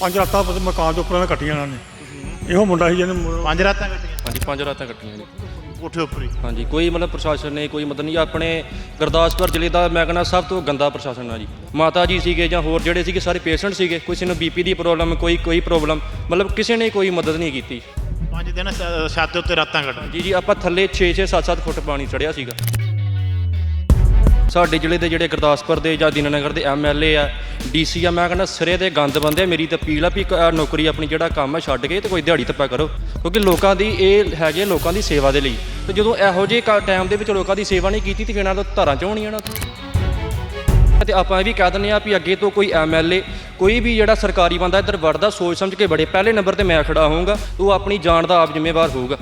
ਪੰਜ ਰਾਤਾਂ ਬਸ ਮਕਾਨ ਦੇ ਉੱਪਰ ਇਹਨਾਂ ਕੱਟੀਆਂ ਇਹਨਾਂ ਨੇ। ਇਹੋ ਮੁੰਡਾ ਸੀ ਜਿਹਨੇ ਮੁ- ਪੰਜ ਰਾਤਾਂ ਕੱਟੀਆਂ। ਹਾਂਜੀ ਪੰਜ ਰਾਤਾਂ ਕੱਟੀਆਂ ਜੀ। ਕੋਠੇ ਉੱਪਰ ਹੀ। ਹਾਂਜੀ ਕੋਈ ਮਤਲਬ ਪ੍ਰਸ਼ਾਸਨ ਨੇ ਕੋਈ ਮਦਦ ਨਹੀਂ ਆਪਣੇ ਗੁਰਦਾਸਪੁਰ ਜ਼ਿਲ੍ਹੇ ਦਾ ਮੈਂ ਕਹਿੰਦਾ ਸਭ ਤੋਂ ਗੰਦਾ ਪ੍ਰਸ਼ਾਸਨ ਆ ਜੀ। ਮਾਤਾ ਜੀ ਸੀਗੇ ਜਾਂ ਹੋਰ ਜਿਹੜੇ ਸੀਗੇ ਸਾਰੇ ਪੇਸ਼ੈਂਟ ਸੀਗੇ ਕਿਸੇ ਨੂੰ ਬੀਪੀ ਦੀ ਪ੍ਰੋਬਲਮ ਕੋਈ ਕੋਈ ਪ੍ਰੋਬਲਮ ਮਤਲਬ ਕਿਸੇ ਨੇ ਕੋਈ ਮਦਦ ਨਹੀਂ ਕੀਤੀ। ਪੰਜ ਦਿਨ ਸ- ਛੱਤ ਦੇ ਉੱਤੇ ਰਾਤਾਂ ਕੱਟੀਆਂ। ਜੀ ਜੀ ਆਪਾਂ ਥੱਲੇ 6 6 7 7 ਫੁੱਟ ਪਾਣੀ ਚੜਿਆ ਸੀਗਾ। ਸਾਡੇ ਜ਼ਿਲ੍ਹੇ ਦੇ ਜਿਹੜੇ ਗੁਰਦਾਸਪੁਰ ਦੇ ਜਾਂ ਦੀਨਾਨਗਰ ਦੇ ਐਮਐਲਏ ਆ ਡੀਸੀ ਆ, ਮੈਂ ਕਹਿੰਦਾ ਸਿਰੇ ਦੇ ਗੰਦ ਬੰਦੇ ਆ। ਮੇਰੀ ਤਾਂ ਅਪੀਲ ਆ ਵੀ ਇੱਕ ਆਹ ਨੌਕਰੀ ਆਪਣੀ ਜਿਹੜਾ ਕੰਮ ਆ ਛੱਡ ਕੇ ਤੇ ਕੋਈ ਦਿਹਾੜੀ ਤੱਪਾ ਕਰੋ। ਕਿਉਂਕਿ ਲੋਕਾਂ ਦੀ ਇਹ ਹੈਗੇ ਲੋਕਾਂ ਦੀ ਸੇਵਾ ਦੇ ਲਈ। ਤੇ ਜਦੋਂ ਇਹੋ ਜਿਹੇ ਟਾਈਮ ਦੇ ਵਿੱਚ ਲੋਕਾਂ ਦੀ ਸੇਵਾ ਨਹੀਂ ਕੀਤੀ ਤੇ ਫਿਰ ਇਹਨਾਂ ਤੋਂ ਧਾਰਾਂ ਚ ਹੋਣੀਆਂ ਨਾ ਤੇ ਆਪਾਂ ਇਹ ਵੀ ਕਹਿ ਦਿੰਦੇ ਆ ਵੀ ਅੱਗੇ ਤੋਂ ਕੋਈ ਐਮਐਲਏ ਕੋਈ ਵੀ ਜਿਹੜਾ ਸਰਕਾਰੀ ਬੰਦਾ ਇੱਧਰ ਵੜਦਾ, ਸੋਚ ਸਮਝ ਕੇ ਬੜੇ ਪਹਿਲੇ ਨੰਬਰ ਤੇ ਮੈਂ ਖੜਾ ਹੋਊਂਗਾ, ਉਹ ਆਪਣੀ ਜਾਨ ਦਾ ਆਪ ਜ਼ਿੰਮੇਵਾਰ ਹੋਊਗਾ।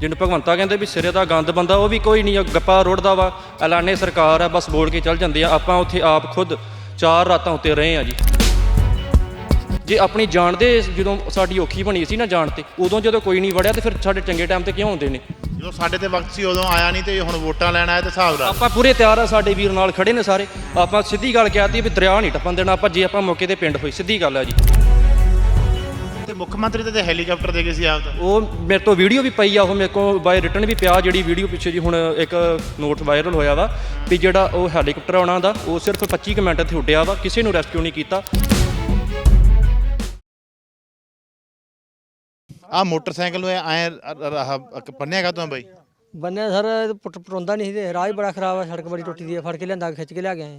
ਜਿਹਨੂੰ ਭਗਵੰਤਾ ਕਹਿੰਦੇ ਵੀ ਸਿਰੇ ਦਾ ਗੰਦ ਬੰਦਾ ਉਹ ਵੀ ਕੋਈ ਨਹੀਂ ਗੱਪਾ ਰੋੜਦਾ ਵਾ। ਐਲਾਨੇ ਸਰਕਾਰ ਆ ਬਸ ਬੋਲ ਕੇ ਚੱਲ ਜਾਂਦੇ ਆ। ਆਪਾਂ ਉੱਥੇ ਆਪ ਖੁਦ ਚਾਰ ਰਾਤਾਂ ਉੱਤੇ ਰਹੇ ਆ ਜੀ। ਜੇ ਆਪਣੀ ਜਾਣ ਦੇ ਜਦੋਂ ਸਾਡੀ ਔਖੀ ਬਣੀ ਸੀ ਨਾ ਜਾਣ ਤੇ ਉਦੋਂ ਜਦੋਂ ਕੋਈ ਨਹੀਂ ਵੜਿਆ ਤੇ ਫਿਰ ਸਾਡੇ ਚੰਗੇ ਟਾਈਮ ਤੇ ਕਿਉਂ ਹੁੰਦੇ ਨੇ? ਜਦੋਂ ਸਾਡੇ ਤੇ ਵਕਤ ਸੀ ਉਦੋਂ ਆਇਆ ਨਹੀਂ ਤੇ ਹੁਣ ਵੋਟਾਂ ਲੈਣ ਆਇਆ ਤੇ ਹਿਸਾਬ ਲਾ ਆਪਾਂ ਪੂਰੇ ਤਿਆਰ ਆ ਸਾਡੇ ਵੀਰ ਨਾਲ ਖੜੇ ਨੇ ਸਾਰੇ। ਆਪਾਂ ਸਿੱਧੀ ਗੱਲ ਕਹਿਤੀ ਵੀ ਦਰਿਆ ਨਹੀਂ ਟੱਪਣ ਦੇਣਾ। ਆਪਾਂ ਜੇ ਆਪਾਂ ਮੌਕੇ ਤੇ ਪਿੰਡ ਹੋਈ ਸਿੱਧੀ ਗੱਲ ਆ ਜੀ। ਮੁੱਖ ਮੰਤਰੀ ਤੇ- ਤੇ ਹੈਲੀਕਾਪਟਰ ਦੇ ਗਏ ਸੀ ਆਪ ਤਾਂ? ਉਹ ਮੇਰੇ ਤੋਂ ਵੀਡੀਓ ਵੀ ਪਈ ਆ ਉਹ ਮੇਰੇ ਕੋਲ ਬਾਈ ਰਿਟਰਨ ਵੀ ਪਿਆ ਜਿਹੜੀ ਵੀਡੀਓ ਪਿੱਛੇ ਜੀ ਹੁਣ ਇੱਕ ਨੋਟ ਵਾਇਰਲ ਹੋਇਆ ਵਾ ਵੀ ਜਿਹੜਾ ਉਹ ਹੈਲੀਕਾਪਟਰ ਆਉਣਾ ਦਾ ਉਹ ਸਿਰਫ 25 ਕੁ ਮਿੰਟ ਇੱਥੇ ਉੱਡਿਆ ਵਾ ਕਿਸੇ ਨੂੰ ਰੈਸਕਿਊ ਨਹੀਂ ਕੀਤਾ। ਆ ਮੋਟਰਸਾਈਕਲ ਨੂੰ ਐ ਪੰਨਿਆਗਾ ਤੋਂ ਬਾਈ? ਬੰਨਿਆ ਸਰ ਪੁੱਟ ਪਰੋਂਦਾ ਨਹੀਂ ਸੀ ਤੇ ਰਾਹ ਹੀ ਬੜਾ ਖਰਾਬ ਆ ਸੜਕ ਬੜੀ ਟੁੱਟੀ ਦੀ ਆ ਫੜ ਕੇ ਲਿਆਂਦਾ ਖਿੱਚ ਕੇ ਲਿਆ ਗਏ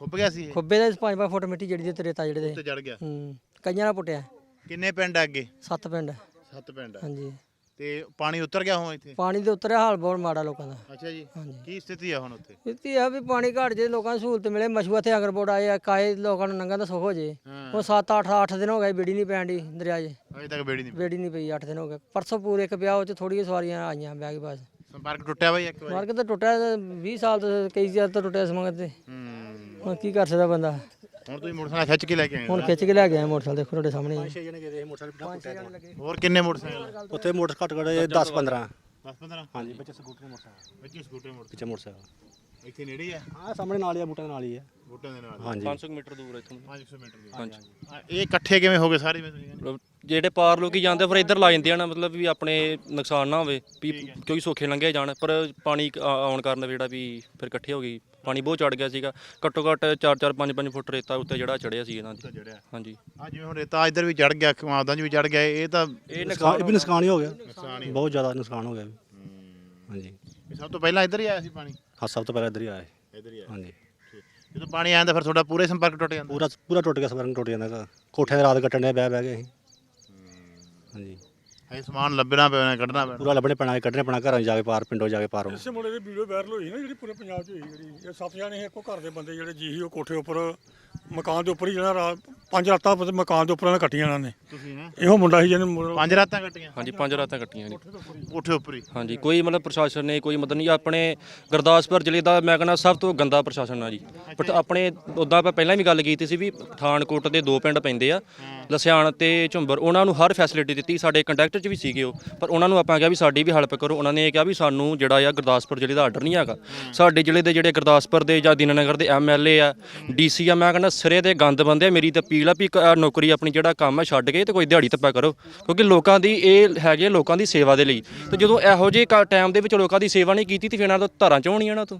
ਖੁੱਬ ਗਿਆ ਸੀ ਖੁੱਬੇ ਦੇ 5-5 ਫੁੱਟ ਮਿੱਟੀ ਜਿਹੜੀ ਦੇ ਤੇ ਰੇਤਾ ਜਿਹੜੇ ਉੱਤੇ ਦੇ ਚੜ ਗਿਆ। ਹੂੰ ਕਈਆਂ ਨਾਲ ਪੁੱਟਿਆ। ਕਿੰਨੇ ਪਿੰਡ ਆ ਅੱਗੇ? ਸੱਤ ਪਿੰਡ। ਸੱਤ ਪਿੰਡ ਆ। ਹਾਂਜੀ। ਤੇ ਪਾਣੀ ਉਤਰ ਗਿਆ ਹੁਣ ਇੱਥੇ? ਪਾਣੀ ਦੇ ਉਤਰਿਆ ਹਾਲ ਬਹੁਤ ਮਾੜਾ ਲੋਕਾਂ ਦਾ। ਅੱਛਾ ਜੀ। ਹਾਂਜੀ। ਕੀ ਸਥਿਤੀ ਆ ਹੁਣ ਉੱਥੇ? ਇੱਥੇ ਆ ਵੀ ਪਾਣੀ ਘਟ ਜੇ ਲੋਕਾਂ ਨੂੰ ਸਹੂਲਤ ਮਿਲੇ ਮਸ਼ੂਆ ਤੇ ਅਗਰਬੋਰਡ ਆਏ ਆ ਕਾਏ ਲੋਕਾਂ ਨੂੰ ਨੰਗਾ ਦਾ ਸੁੱਖ ਹੋ ਜੇ। ਹਾਂ। ਉਹ 7 8 8 ਦਿਨ ਹੋ ਗਏ ਬੇੜੀ ਨਹੀਂ ਪੈਣ ਦੀ ਦਰਿਆ 'ਚ। ਅਜੇ ਤੱਕ ਬੇੜੀ ਨਹੀਂ ਬੇੜੀ ਨਹੀਂ ਪਈ 8 ਦਿਨ ਹੋ ਗਏ। ਪਰਸੋਂ ਪੂਰੇ ਇੱਕ ਵਿਆਹ ਉਹ 'ਚ ਥੋੜੀਆਂ ਸਵਾਰੀਆਂ ਆਈਆਂ ਵਿਆਹ ਕੇ ਬਾਅਦ ਸੰਪਰਕ ਟੁੱਟਿਆ ਬਾਈ ਇੱਕ ਵਾਰੀ? ਮਾਰਕ ਤਾਂ ਟੁੱਟਿਆ 20 ਸਾਲ ਤੋਂ ਕਈ ਸਾਲ ਤੋਂ ਟੁੱਟਿਆ ਸਮਾਂ ਤੇ। ਹੂੰ। ਹੁਣ ਕੀ ਕਰ ਸਕਦਾ ਬੰਦਾ? ਹੁਣ ਤੁਸੀਂ ਮੋਟਰਸਾਈਕਲ ਖਿੱਚ ਕੇ ਲੈ ਕੇ ਆਏ ਹੋ। ਹੁਣ ਖਿੱਚ ਕੇ ਲੈ ਗਿਆ ਮੋਟਰਸਾਈਕਲ ਦੇਖੋ ਤੁਹਾਡੇ ਸਾਹਮਣੇ। ਹੀ ਹੈ। ਜਣੇ ਗਏ ਮੋਟਰਸਾਈਕਲ ਹੋਰ ਕਿੰਨੇ ਮੋਟਰਸਾਈਕਲ ਉੱਥੇ ਮੋਟਰ ਘੱਟ ਘੱਟ 10 15 10 15 ਹਾਂਜੀ ਵਿੱਚ ਸਕੂਟਰ ਮੋਟਰਸਾਈਕਲ। ਵਿੱਚ ਸਕੂਟਰ ਮੋਟਰ ਪਿੱਛੇ ਮੋਟਰਸਾਈਕਲ। ਇੱਥੇ ਨੇੜੇ ਹੀ ਆ? ਹਾਂ ਸਾਹਮਣੇ ਨਾਲ ਹੀ ਆ ਬੂਟਾਂ ਦੇ ਨਾਲ ਹੀ ਆ। ਵੋਟਾਂ ਦੇ ਨਾਲ। ਹਾਂਜੀ। 500 ਮੀਟਰ ਦੂਰ ਇੱਥੋਂ। 500 ਮੀਟਰ ਦੀ ਹਾਂਜੀ ਇਹ ਇਕੱਠੇ ਕਿਵੇਂ ਹੋ ਗਏ ਸਾਰੇ ਮੈਂ? ਮਤਲਬ ਜਿਹੜੇ ਪਾਰ ਲੋਕੀ ਜਾਂਦੇ ਫਿਰ ਇੱਧਰ ਲਾ ਜਾਂਦੇ ਆ ਨਾ ਮਤਲਬ ਵੀ ਆਪਣੇ ਨੁਕਸਾਨ ਨਾ ਹੋਵੇ ਵੀ ਕਿਉਂਕਿ ਸੌਖੇ ਲੰਘੇ ਜਾਣ ਪਰ ਪਾਣੀ ਆ- ਆਉਣ ਕਾਰਨ ਜਿਹੜਾ ਵੀ ਫਿਰ ਇਕੱਠੇ ਹੋ ਗਈ ਪਾਣੀ ਬਹੁਤ ਚੜ ਗਿਆ ਸੀਗਾ। ਘੱਟੋ ਘੱਟ 4-4 5-5 ਫੁੱਟ ਰੇਤਾ ਉੱਤੇ ਜਿਹੜਾ ਚੜਿਆ ਸੀ ਇਹਨਾਂ ਦੇ। ਹਾਂਜੀ। ਆ ਜਿਵੇਂ ਹੁਣ ਰੇਤਾ ਇੱਧਰ ਵੀ ਚੜ ਗਿਆ ਖਮਾਦਾਂ 'ਚ ਵੀ ਚੜ ਗਿਆ ਇਹ ਤਾਂ ਇਹ ਨੁਕਸਾਨ ਇਹ ਵੀ ਨੁਕਸਾਨ ਹੀ ਹੋ ਗਿਆ। ਬਹੁਤ ਜ਼ਿਆਦਾ ਨੁਕਸਾਨ ਹੋ ਗਿਆ। ਵੀ ਹਾਂਜੀ। ਇਹ ਸਭ ਤੋਂ ਪਹਿਲਾਂ ਇੱਧਰ ਹੀ ਆਇਆ ਸੀ ਪਾਣੀ? ਹਾਂ ਸਭ ਤੋਂ ਪਹਿਲਾਂ ਇੱਧਰ ਹੀ ਆਏ ਇੱਧਰ ਹੀ ਆਇਆ। ਹਾਂਜੀ। ਜਦੋਂ ਪਾਣੀ ਆਇਆ ਤਾਂ ਫਿਰ ਤੁਹਾਡਾ ਪੂਰੇ ਸੰਪਰਕ ਟੁੱਟ ਜਾਂਦਾ? ਪੂਰਾ ਪੂਰਾ ਟੁੱਟ ਗਿਆ ਸਵਰਨ ਟੁੱਟ ਜਾਂਦਾ। ਗਾ। ਕੋਠੇ ਦੇ ਰਾਤ ਕੱਟਣ ਦੇ ਬਹਿ ਬਹਿ ਗਏ ਅਸੀਂ। ਹਾਂਜੀ। ਇਹ ਸਮਾਨ ਲੱਭਣਾ ਪੈਣਾ ਕੱਢਣਾ ਪੈਣਾ ਪੂਰਾ ਲੱਭਣੇ ਪੈਣਾ ਕੱਢਣੇ ਪੈਣਾ ਘਰਾਂ 'ਚ ਜਾ ਕੇ ਪਾਰ ਪਿੰਡੋਂ ਜਾ ਕੇ ਪਾਰ ਹੋਣਾ ਇਸੇ ਮੁੰਡੇ ਦੀ ਵੀਡੀਓ ਵਾਇਰਲ ਹੋਈ ਨਾ ਜਿਹੜੀ ਪੂਰੇ ਪੰਜਾਬ 'ਚ ਹੋਈ ਜਿਹੜੀ ਇਹ ਸੱਤ ਜਾਣੇ ਸੀ ਇੱਕੋ ਘਰ ਦੇ ਬੰਦੇ ਜਿਹੜੇ ਜੀ ਸੀ ਉਹ ਕੋਠੇ ਉੱਪਰ ਮਕਾਨ ਦੇ ਉੱਪਰ ਹੀ ਜਿਹੜਾ ਰਾਤ ਪੰਜ ਰਾਤਾਂ ਬਸ ਮਕਾਨ ਦੇ ਉੱਪਰ ਇਹਨਾਂ ਕੱਟੀਆਂ ਇਹਨਾਂ ਨੇ। ਤੁਸੀਂ ਹੈ ਇਹੋ ਮੁੰਡਾ ਸੀ ਜਿਹਨੇ ਪੰਜ ਰਾਤਾਂ ਕੱਟੀਆਂ? ਹਾਂਜੀ ਪੰਜ ਰਾਤਾਂ ਕੱਟੀਆਂ ਜੀ। ਕੋਠੇ ਉੱਪਰ ਹੀ। ਹਾਂਜੀ ਕੋਈ ਮਤਲਬ ਪ੍ਰਸ਼ਾਸਨ ਨੇ ਕੋਈ ਮਦਦ ਨਹੀਂ ਆਪਣੇ ਗੁਰਦਾਸਪੁਰ ਜ਼ਿਲ੍ਹੇ ਦਾ ਮੈਂ ਕਹਿੰਦਾ ਸਭ ਤੋਂ ਗੰਦਾ ਪ੍ਰਸ਼ਾਸਨ ਆ ਜੀ। ਬਟ ਆਪਣੇ ਉਦਾਂ ਆਪਾਂ ਪਹਿਲਾਂ ਵੀ ਗੱਲ ਕੀਤੀ ਸੀ ਵੀ ਪਠਾਨਕੋਟ ਦੇ ਦੋ ਪਿੰਡ ਪੈਂਦੇ ਆ ਲਸਿਆਣ ਤੇ ਝੁੰਬਰ ਉਹਨਾਂ ਨੂੰ ਹਰ ਫੈਸਿਲਿਟੀ ਦਿੱਤੀ ਸਾਡੇ ਕੰਟੈਕਟ 'ਚ ਵੀ ਸੀਗੇ ਉਹ। ਪਰ ਉਹਨਾਂ ਨੂੰ ਆਪਾਂ ਕਿਹਾ ਵੀ ਸਾਡੀ ਵੀ ਹੈਲਪ ਕਰੋ। ਉਹਨਾਂ ਨੇ ਇਹ ਕਿਹਾ ਵੀ ਸਾਨੂੰ ਜਿਹੜਾ ਆ ਗੁਰਦਾਸਪੁਰ ਜ਼ਿਲ੍ਹੇ ਦਾ ਆਰਡਰ ਨਹੀਂ ਹੈਗਾ। ਸਾਡੇ ਜ਼ਿਲ੍ਹੇ ਦੇ ਜਿਹੜੇ ਗੁਰਦਾਸਪੁਰ ਦੇ ਜਾਂ ਦੀਨਾਨਗਰ ਦੇ ਐਮਐਲਏ ਆ ਡੀਸੀ ਆ ਮੈਂ ਕਹਿੰਦਾ ਸਿਰੇ ਦੇ ਗੰਦ ਬੰਦੇ ਆ ਮੇਰੀ ਤਾਂ ਅਪੀਲ ਆ ਵੀ ਇੱਕ ਆਹ ਨੌਕਰੀ ਆਪਣੀ ਜਿਹੜਾ ਕੰਮ ਆ ਛੱਡ ਕੇ ਤੇ ਕੋਈ ਦਿਹਾੜੀ ਧੱਪਾ ਕਰੋ। ਕਿਉਂਕਿ ਲੋਕਾਂ ਦੀ ਇਹ ਹੈਗੇ ਲੋਕਾਂ ਦੀ ਸੇਵਾ ਦੇ ਲਈ। ਤੇ ਜਦੋਂ ਇਹੋ ਜਿਹੇ ਟਾਈਮ ਦੇ ਵਿੱਚ ਲੋਕਾਂ ਦੀ ਸੇਵਾ ਨਹੀਂ ਕੀਤੀ ਤੇ ਫਿਰ ਇਹਨਾਂ ਤੋਂ ਧਾਰਾਂ ਚ ਹੋਣੀਆਂ ਨਾ ਤੋਂ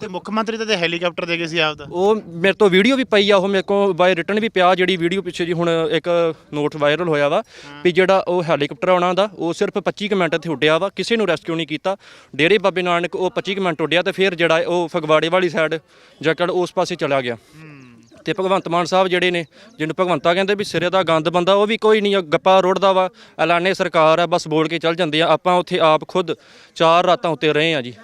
ਤੇ ਮੁੱਖ ਮੰਤਰੀ ਤੇ- ਤੇ ਹੈਲੀਕਾਪਟਰ ਦੇ ਗਏ ਸੀ ਆਪ ਤਾਂ। ਉਹ ਮੇਰੇ ਤੋਂ ਵੀਡੀਓ ਵੀ ਪਈ ਆ ਉਹ ਮੇਰੇ ਕੋਲ ਬਾਈ ਰਿਟਰਨ ਵੀ ਪਿਆ ਜਿਹੜੀ ਵੀਡੀਓ ਪਿੱਛੇ ਜੀ ਹੁਣ ਇੱਕ ਨੋਟ ਵਾਇਰਲ ਹੋਇਆ ਵਾ ਵੀ ਜਿਹੜਾ ਉਹ ਹੈਲੀਕਾਪਟਰ ਆਉਣਾ ਦਾ ਉਹ ਸਿਰਫ 25 ਕੁ ਮਿੰਟ ਇੱਥੇ ਉੱਡਿਆ ਵਾ ਕਿਸੇ ਨੂੰ ਰੈਸਕਿਊ ਨਹੀਂ ਕੀਤਾ। ਡੇਰੇ ਬਾਬੇ ਨਾਨਕ ਉਹ 25 ਕੁ ਮਿੰਟ ਉੱਡਿਆ ਤੇ ਫਿਰ ਜਿਹੜਾ ਉਹ ਫਗਵਾੜੇ ਵਾਲੀ ਸਾਈਡ ਜਕੜ ਉਸ ਪਾਸੇ ਚਲਾ ਗਿਆ। ਤੇ ਭਗਵੰਤ ਮਾਨ ਸਾਹਿਬ ਜਿਹੜੇ ਨੇ ਜਿਹਨੂੰ ਭਗਵੰਤਾ ਕਹਿੰਦੇ ਵੀ ਸਿਰੇ ਦਾ ਗੰਦ ਬੰਦਾ ਉਹ ਵੀ ਕੋਈ ਨਹੀਂ ਗੱਪਾ ਰੋੜਦਾ ਵਾ ਐਲਾਨੇ ਸਰਕਾਰ ਆ ਬਸ ਬੋਲ ਕੇ ਚੱਲ ਜਾਂਦੇ ਆ ਆਪਾਂ ਉੱਥੇ ਆਪ ਖੁਦ ਚਾਰ ਰਾਤਾਂ ਉੱਤੇ ਰਹੇ ਆ ਜੀ।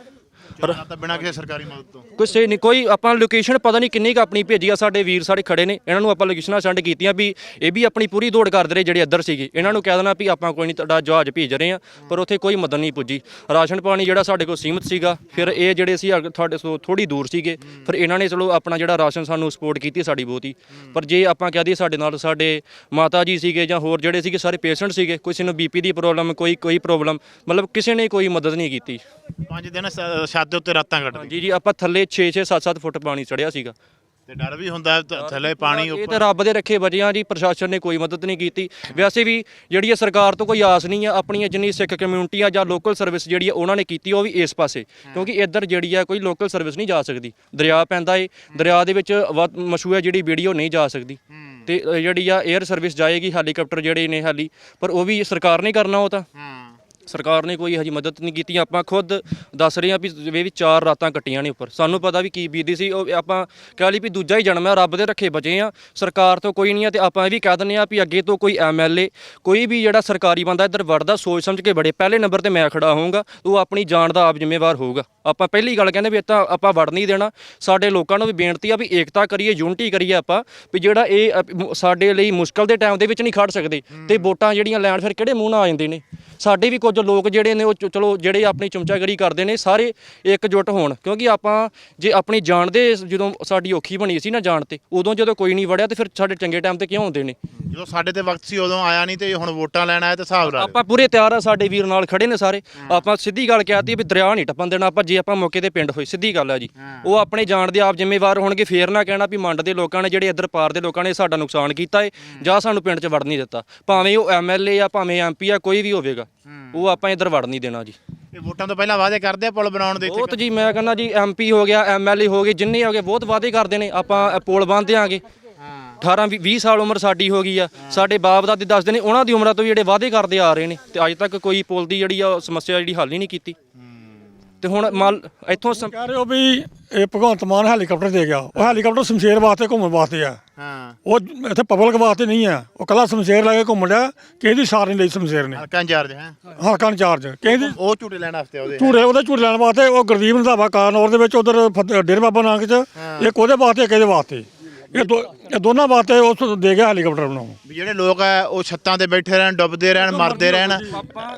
ਤਾਂ ਬਿਨਾਂ ਕਿਸੇ ਸਰਕਾਰੀ ਮਦਦ ਤੋਂ। ਕਿਸੇ ਨਹੀਂ ਕੋਈ ਆਪਾਂ ਲੋਕੇਸ਼ਨ ਪਤਾ ਨਹੀਂ ਕਿੰਨੀ ਕੁ ਆਪਣੀ ਭੇਜੀ ਆ ਸਾਡੇ ਵੀਰ ਸਾਡੇ ਖੜੇ ਨੇ ਇਹਨਾਂ ਨੂੰ ਆਪਾਂ ਲੋਕੇਸ਼ਨਾਂ ਸੈਂਡ ਕੀਤੀਆਂ ਵੀ ਇਹ ਵੀ ਆਪਣੀ ਪੂਰੀ ਦੌੜ ਕਰਦੇ ਰਹੇ ਜਿਹੜੇ ਇੱਧਰ ਸੀਗੇ। ਇਹਨਾਂ ਨੂੰ ਕਹਿ ਦੇਣਾ ਵੀ ਆਪਾਂ ਕੋਈ ਨਹੀਂ ਤੁਹਾਡਾ ਜਹਾਜ਼ ਭੇਜ ਰਹੇ ਆ ਪਰ ਉੱਥੇ ਕੋਈ ਮਦਦ ਨਹੀਂ ਪੁੱਜੀ। ਰਾਸ਼ਨ ਪਾਣੀ ਜਿਹੜਾ ਸਾਡੇ ਕੋਲ ਸੀਮਤ ਸੀਗਾ ਫਿਰ ਇਹ ਜਿਹੜੇ ਸੀ ਅਗ- ਤੁਹਾਡੇ ਤੋਂ ਥੋੜੀ ਦੂਰ ਸੀਗੇ ਫਿਰ ਇਹਨਾਂ ਨੇ ਚਲੋ ਆਪਣਾ ਜਿਹੜਾ ਰਾਸ਼ਨ ਸਾਨੂੰ ਸਪੋਰਟ ਕੀਤੀ ਸਾਡੀ ਬਹੁਤੀ। ਪਰ ਜੇ ਆਪਾਂ ਕਹਿ ਦਈਏ ਸਾਡੇ ਨਾਲ ਸਾਡੇ ਮਾਤਾ ਜੀ ਸੀਗੇ ਜਾਂ ਹੋਰ ਜਿਹੜੇ ਸੀਗੇ ਸਾਰੇ ਪੇਸ਼ੈਂਟ ਸੀਗੇ ਕਿਸੇ ਨੂੰ ਬੀਪੀ ਦੀ ਪ੍ਰੋਬਲਮ ਕੋਈ ਕੋਈ ਪ੍ਰੋਬਲਮ ਮਤਲਬ ਕਿਸੇ ਨੇ ਕੋਈ ਮਦਦ ਨਹੀਂ ਕੀਤੀ। ਪੰਜ ਦਿਨ ਸ- ਛੱਤ ਦੇ ਉੱਤੇ ਰਾਤਾਂ ਕੱਟੀਆਂ ਜੀ ਜੀ ਆਪਾਂ ਥੱਲੇ 6 6 7 7 ਫੁੱਟ ਪਾਣੀ ਚੜਿਆ ਸੀਗਾ। ਤੇ ਡਰ ਵੀ ਹੁੰਦਾ ਥੱਲੇ ਪਾਣੀ ਇਹ ਉੱਪਰ। ਤਾਂ ਰੱਬ ਦੇ ਰੱਖੇ ਬਚਿਆਂ ਜੀ ਪ੍ਰਸ਼ਾਸਨ ਨੇ ਕੋਈ ਮਦਦ ਨਹੀਂ ਕੀਤੀ। ਵੈਸੇ ਵੀ ਜਿਹੜੀ ਸਰਕਾਰ ਤੋਂ ਕੋਈ ਆਸ ਨਹੀਂ ਆ ਆਪਣੀਆਂ ਜਿੰਨੀ ਸਿੱਖ ਕਮਿਊਨਿਟੀ ਆ ਜਾਂ ਲੋਕਲ ਸਰਵਿਸ ਜਿਹੜੀ ਆ ਉਹਨਾਂ ਨੇ ਕੀਤੀ ਉਹ ਵੀ ਇਸ ਪਾਸੇ। ਕਿਉਂਕਿ ਇੱਧਰ ਜਿਹੜੀ ਆ ਕੋਈ ਲੋਕਲ ਸਰਵਿਸ ਨਹੀਂ ਜਾ ਸਕਦੀ। ਦਰਿਆ ਪੈਂਦਾ ਏ ਦਰਿਆ ਦੇ ਵਿੱਚ ਵੱਧ ਮਸ਼ਹੂਰ ਜਿਹੜੀ ਵੀਡੀਓ ਨਹੀਂ ਜਾ ਸਕਦੀ। ਤੇ ਅ, ਜਿਹੜੀ ਆ 에ਅਰ ਸਰਵਿਸ ਜਾਏਗੀ ਹੈਲੀਕਾਪਟਰ ਜਿਹੜੇ ਨੇ ਹਾਲੀ ਪਰ ਉਹ ਵੀ ਸਰਕਾਰ ਨੇ ਕਰਨਾ ਉਹ ਤਾਂ। ਸਰਕਾਰ ਨੇ ਕੋਈ ਹਜੀ ਮਦਦ ਨਹੀਂ ਕੀਤੀ। ਆਪਾਂ ਖੁਦ ਦੱਸ ਰਹੇ ਹਾਂ ਵੀ ਇਹ ਵੀ ਚਾਰ ਰਾਤਾਂ ਕੱਟੀਆਂ ਨੇ ਉੱਪਰ। ਸਾਨੂੰ ਪਤਾ ਵੀ ਕੀ ਬੀਤਦੀ ਸੀ। ਉਹ ਆਪਾਂ ਕਹਿ ਲਈ ਵੀ ਦੂਜਾ ਹੀ ਜਨਮ ਹੈ। ਰੱਬ ਦੇ ਰੱਖੇ ਬਚੇ ਆ ਸਰਕਾਰ ਤੋਂ ਕੋਈ ਨਹੀਂ ਆ ਤੇ ਆਪਾਂ ਇਹ ਵੀ ਕਹਿ ਦਿੰਦੇ ਆ ਵੀ ਅੱਗੇ ਤੋਂ ਕੋਈ ਐਮਐਲਏ ਕੋਈ ਵੀ ਜਿਹੜਾ ਸਰਕਾਰੀ ਬੰਦਾ ਇੱਧਰ ਵੜਦਾ ਸੋਚ ਸਮਝ ਕੇ ਬੜੇ ਪਹਿਲੇ ਨੰਬਰ ਤੇ ਮੈਂ ਖੜਾ ਹੋਊਂਗਾ। ਉਹ ਆਪਣੀ ਜਾਨ ਦਾ ਆਪ ਜ਼ਿੰਮੇਵਾਰ ਹੋਊਗਾ। ਆਪਾਂ ਪਹਿਲੀ ਗੱਲ ਕਹਿੰਦੇ ਵੀ ਇਹ ਤਾਂ ਆਪਾਂ ਵੜ ਨਹੀਂ ਦੇਣਾ। ਸਾਡੇ ਲੋਕਾਂ ਨੂੰ ਵੀ ਬੇਨਤੀ ਆ ਵੀ ਏਕਤਾ ਕਰੀਏ ਯੂਨਿਟੀ ਕਰੀਏ ਆਪਾਂ। ਵੀ ਜਿਹੜਾ ਇਹ ਸਾਡੇ ਲਈ ਮੁਸ਼ਕਲ ਦੇ ਟਾਈਮ ਦੇ ਵਿੱਚ ਨਹੀਂ ਖੜ ਸਕਦੇ। ਤੇ ਵੋਟਾਂ ਜਿਹੜੀਆਂ ਲੈਣ ਫਿਰ ਕਿਹੜੇ ਮੂੰਹ ਨਾਲ ਆ ਜਾਂਦੇ ਨੇ? ਸਾਡੇ ਵੀ ਕੁਝ ਲੋਕ ਜਿਹੜੇ ਨੇ ਉਹ ਚਲੋ ਜਿਹੜੇ ਆਪਣੀ ਚਮਚਾਗਰੀ ਕਰਦੇ ਨੇ ਸਾਰੇ ਇਕਜੁੱਟ ਹੋਣ। ਕਿਉਂਕਿ ਆਪਾਂ ਜੇ ਆਪਣੀ ਜਾਣ ਦੇ ਜਦੋਂ ਸਾਡੀ ਔਖੀ ਬਣੀ ਸੀ ਨਾ ਜਾਣ ਤੇ ਉਦੋਂ ਜਦੋਂ ਕੋਈ ਨਹੀਂ ਵੜਿਆ ਤੇ ਫਿਰ ਸਾਡੇ ਚੰਗੇ ਟਾਈਮ ਤੇ ਕਿਉਂ ਹੁੰਦੇ ਨੇ? ਜਦੋਂ ਸਾਡੇ ਤੇ ਵਕਤ ਸੀ ਉਦੋਂ ਆਇਆ ਨਹੀਂ ਤੇ ਹੁਣ ਵੋਟਾਂ ਲੈਣ ਆਇਆ ਤੇ ਹਿਸਾਬ ਲਾ ਲਿਓ। ਆਪਾਂ ਪੂਰੇ ਤਿਆਰ ਆ ਸਾਡੇ ਵੀਰ ਨਾਲ ਖੜੇ ਨੇ ਸਾਰੇ। ਆਪਾਂ ਸਿੱਧੀ ਗੱਲ ਕਹਿਤੀ ਵੀ ਦਰਿਆ ਨਹੀਂ ਟੱਪਣ ਦੇਣਾ ਆਪਾਂ ਜੇ ਆਪਾਂ ਮੌਕੇ ਤੇ ਪਿੰਡ ਹੋਏ ਸਿੱਧੀ ਗੱਲ ਆ ਜੀ। ਉਹ ਆਪਣੇ ਜਾਣ ਦੇ ਆਪ ਜ਼ਿੰਮੇਵਾਰ ਹੋਣਗੇ ਫੇਰ ਨਾ ਕਹਿਣਾ ਵੀ ਮੰਡ ਦੇ ਲੋਕਾਂ ਨੇ ਜਿਹੜੇ ਇੱਧਰ ਪਾਰ ਦੇ ਲੋਕਾਂ ਨੇ ਸਾਡਾ ਨੁਕਸਾਨ ਕੀਤਾ ਏ ਜਾਂ ਸਾਨੂੰ ਪਿੰਡ 'ਚ ਵੜ ਨਹੀਂ ਦਿੱਤਾ। ਭਾਵੇਂ ਉਹ ਐਮਐਲਏ ਆ ਭਾਵੇਂ ਐਮਪੀ ਆ ਕੋਈ ਵੀ ਹੋਵੇਗਾ। ਉਹ ਆਪਾਂ ਇੱਧਰ ਵੜ ਨਹੀਂ ਦੇਣਾ ਜੀ। ਇਹ ਵੋਟਾਂ ਤੋਂ ਪਹਿਲਾਂ ਵਾਅਦੇ ਕਰਦੇ ਆ ਪੁਲ ਬਣਾਉਣ ਦੇ ਇੱਥੇ? ਬਹੁਤ ਜੀ ਮੈਂ ਕਹਿੰਦਾ ਜੀ ਐਮਪੀ ਹੋ ਗਿਆ ਐਮਐਲਏ ਹੋ ਗਏ ਜਿੰਨੇ ਹੋ ਗਏ ਬਹੁਤ ਵਾਅਦੇ ਕਰਦੇ ਨੇ। ਆਪਾਂ ਪੁਲ ਬੰਨ੍ਹ ਦਿਆਂਗੇ। 18 20 20 ਸਾਲ ਉਮਰ ਸਾਡੀ ਹੋ ਗਈ ਆ। ਸਾਡੇ ਬਾਪ ਦਾਦੇ ਦੱਸਦੇ ਨੇ ਉਹਨਾਂ ਦੀ ਉਮਰਾਂ ਤੋਂ ਵੀ ਜਿਹੜੇ ਵਾਅਦੇ ਕਰਦੇ ਆ ਰਹੇ ਨੇ। ਤੇ ਅੱਜ ਤੱਕ ਕੋਈ ਪੁਲ ਦੀ ਜਿਹੜੀ ਆ ਸਮੱਸਿਆ ਜਿਹੜੀ ਹੱਲ ਹੀ ਨਹੀਂ ਕੀਤੀ। ਤੇ ਹੁਣ ਮੰਨ ਇੱਥੋਂ ਕਹਿ ਰਹੇ ਹੋ ਵੀ ਇਹ ਭਗਵੰਤ ਮਾਨ ਹੈਲੀਕਾਪਟਰ ਦੇ ਗਿਆ। ਉਹ ਹੈਲੀਕਾਪਟਰ ਸ਼ਮਸ਼ੇਰ ਵਾਸਤੇ ਘੁੰਮਣ ਵਾਸਤੇ ਆ। ਹਾਂ। ਉਹ ਇੱਥੇ ਪਬਲਿਕ ਵਾਸਤੇ ਨਹੀਂ ਆ। ਉਹ ਕੱਲਾ ਸ਼ਮਸ਼ੇਰ ਲੈ ਕੇ ਘੁੰਮਣ ਡਿਆ ਕਿਸੇ ਦੀ ਸਾਰ ਨਹੀਂ ਲਈ ਸ਼ਮਸ਼ੇਰ ਨੇ। ਹਲਕਾ ਇੰਚਾਰਜ ਹੈ। ਹਲਕਾ ਇੰਚਾਰਜ। ਕਿਸੇ ਦੀ ਉਹ ਝੂਟੇ ਲੈਣ ਵਾਸਤੇ ਉਹਦੇ। ਝੂੜੇ ਉਹਦੇ ਝੂੜੇ ਲੈਣ ਵਾਸਤੇ ਉਹ ਗੁਰਦੀਪ ਰੰਧਾਵਾ ਕਾਰਨੌਰ ਦੇ ਵਿੱਚ ਉਧਰ ਡੇਰੇ ਬਾਬਾ ਨਾਨਕ ਚ ਇੱਕ ਉਹਦੇ ਵਾਸਤੇ ਇੱਕ ਇਹਦੇ ਵਾਸਤੇ। ਇਹ ਦੋ ਇਹ ਦੋਨਾਂ ਵਾਸਤੇ ਉਸ ਦੇ ਗਿਆ ਹੈਲੀਕਾਪਟਰ ਬਣਾਉਣ। ਵੀ ਜਿਹੜੇ ਲੋਕ ਆ ਉਹ ਛੱਤਾਂ ਤੇ ਬੈਠੇ ਰਹਿਣ ਡੁੱਬਦੇ ਰਹਿਣ ਮਰਦੇ ਰਹਿਣ।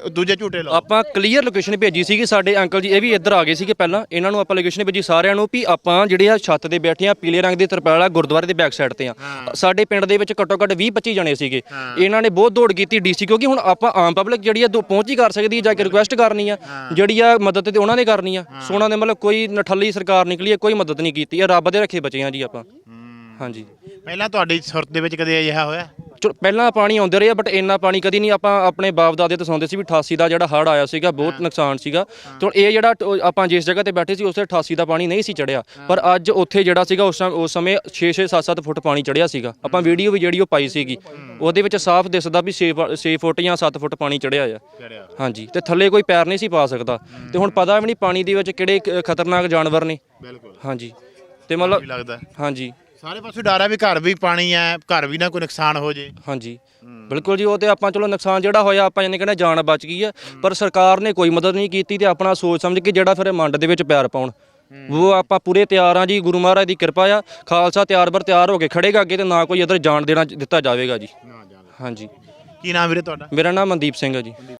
ਦੂਜੇ ਝੂਟੇ ਲਾਓ। ਆਪਾਂ ਕਲੀਅਰ ਲੋਕੇਸ਼ਨ ਭੇਜੀ ਸੀਗੀ ਸਾਡੇ ਅੰਕਲ ਜੀ ਇਹ ਵੀ ਇੱਧਰ ਆ ਗਏ ਸੀਗੇ ਪਹਿਲਾਂ। ਇਹਨਾਂ ਨੂੰ ਆਪਾਂ ਲੋਕੇਸ਼ਨ ਭੇਜੀ ਸਾਰਿਆਂ ਨੂੰ ਵੀ ਆਪਾਂ ਜਿਹੜੇ ਆ ਛੱਤ ਤੇ ਬੈਠੇ ਆ ਪੀਲੇ ਰੰਗ ਦੀ ਤਰਪਾਲ ਆ ਗੁਰਦੁਆਰੇ ਦੇ ਬੈਕ ਸਾਈਡ ਤੇ ਆ। ਸਾਡੇ ਪਿੰਡ ਦੇ ਵਿੱਚ ਘੱਟੋ ਘੱਟ 20 25 ਜਣੇ ਸੀਗੇ। ਇਹਨਾਂ ਨੇ ਬਹੁਤ ਦੌੜ ਕੀਤੀ ਡੀਸੀ ਕਿਉਂਕਿ ਹੁਣ ਆਪਾਂ ਆਮ ਪਬਲਿਕ ਜਿਹੜੀ ਆ ਦੋ ਪਹੁੰਚ ਹੀ ਕਰ ਸਕਦੀ ਹੈ ਜਾਂ ਕਿ ਰਿਕੁਐਸਟ ਕਰਨੀ ਆ। ਜਿਹੜੀ ਆ ਮਦਦ ਤੇ ਉਹਨਾਂ ਨੇ ਕਰਨੀ ਆ। ਸੋਨਾ ਦੇ ਮਤਲਬ ਕੋਈ ਨਠੱਲੀ ਸਰਕਾਰ ਨਿਕਲੀ ਹੈ ਕੋਈ ਮਦਦ ਨਹੀਂ ਕੀਤੀ ਇਹ ਰੱਬ ਦੇ ਰੱਖੇ ਬਚੇ ਆ ਜੀ ਆਪਾਂ। ਹਾਂਜੀ। ਪਹਿਲਾਂ ਤੁਹਾਡੀ ਸੁਰਤ ਦੇ ਵਿੱਚ ਕਦੇ ਅਜਿਹਾ ਹੋਇਆ? ਚਲੋ ਪਹਿਲਾਂ ਪਾਣੀ ਆਉਂਦੇ ਰਹੇ ਬਟ ਇੰਨਾ ਪਾਣੀ ਕਦੀ ਨਹੀਂ ਆਪਾਂ ਆਪਣੇ ਬਾਪ ਦਾਦੇ ਤੋਂ ਸੁਣਦੇ ਸੀ ਵੀ 88 ਦਾ ਜਿਹੜਾ ਹੜ੍ਹ ਆਇਆ ਸੀਗਾ ਬਹੁਤ ਨੁਕਸਾਨ ਸੀਗਾ। ਚਲੋ ਇਹ ਜਿਹੜਾ ਟ- ਆਪਾਂ ਜਿਸ ਜਗ੍ਹਾ ਤੇ ਬੈਠੇ ਸੀ ਉਸੇ 88 ਦਾ ਪਾਣੀ ਨਹੀਂ ਸੀ ਚੜਿਆ ਪਰ ਅੱਜ ਉੱਥੇ ਜਿਹੜਾ ਸੀਗਾ ਉਸ ਸਮੇਂ ਉਸ ਸਮੇਂ 6-6 7-7 ਫੁੱਟ ਪਾਣੀ ਚੜਿਆ ਸੀਗਾ। ਆਪਾਂ ਵੀਡੀਓ ਵੀ ਜਿਹੜੀ ਉਹ ਪਾਈ ਸੀਗੀ। ਉਹਦੇ ਵਿੱਚ ਸਾਫ਼ ਦਿਸਦਾ ਵੀ 6 6 ਫੁੱਟ ਜਾਂ 7 ਫੁੱਟ ਪਾਣੀ ਚੜਿਆ ਆ। ਹਾਂਜੀ ਤੇ ਥੱਲੇ ਕੋਈ ਪੈਰ ਨਹੀਂ ਸੀ ਪਾ ਸਕਦਾ। ਤੇ ਹੁਣ ਪਤਾ ਵੀ ਨਹੀਂ ਪਾਣੀ ਦੇ ਵਿੱਚ ਕਿਹੜੇ ਕ- ਖਤਰਨਾਕ ਜਾਨਵਰ ਨੇ। ਬਿਲਕੁਲ। ਹਾਂਜੀ। ਤੇ ਵੀ ਮਤਲਬ ਲੱਗਦਾ। ਹਾਂਜੀ। ਸਾਰੇ ਪਾਸੇ ਡਰ ਹੈ ਵੀ ਘਰ ਵੀ ਪਾਣੀ ਹੈ ਘਰ ਵੀ ਨਾ ਕੋਈ ਨੁਕਸਾਨ ਹੋ ਜੇ। ਹਾਂਜੀ। ਬਿਲਕੁਲ ਜੀ ਉਹ ਤੇ ਆਪਾਂ ਚਲੋ ਨੁਕਸਾਨ ਜਿਹੜਾ ਹੋਇਆ ਆਪਾਂ ਇਹਨੇ ਕਹਿੰਦੇ ਜਾਨ ਬਚ ਗਈ ਆ। ਪਰ ਸਰਕਾਰ ਨੇ ਕੋਈ ਮਦਦ ਨਹੀਂ ਕੀਤੀ ਤੇ ਆਪਣਾ ਸੋਚ ਸਮਝ ਕੇ ਜਿਹੜਾ ਫਿਰ ਮੰਡ ਦੇ ਵਿੱਚ ਪੈਰ ਪਾਉਣ। ਉਹ ਆਪਾਂ ਪੂਰੇ ਤਿਆਰ ਆ ਜੀ ਗੁਰੂ ਮਹਾਰਾਜ ਦੀ ਕਿਰਪਾ ਆ। ਖਾਲਸਾ ਤਿਆਰ ਬਰ ਤਿਆਰ ਹੋ ਕੇ ਖੜੇਗਾ ਅੱਗੇ ਤੇ ਨਾ ਕੋਈ ਇਧਰ ਜਾਣ ਦੇਣਾ ਦਿੱਤਾ ਜਾਵੇਗਾ ਜੀ। ਹਾਂਜੀ। ਕੀ ਨਾਮ ਵੀਰੇ ਤੁਹਾਡਾ? ਮੇਰਾ ਨਾਮ ਮਨਦੀਪ ਸਿੰਘ ਹੈ ਜੀ।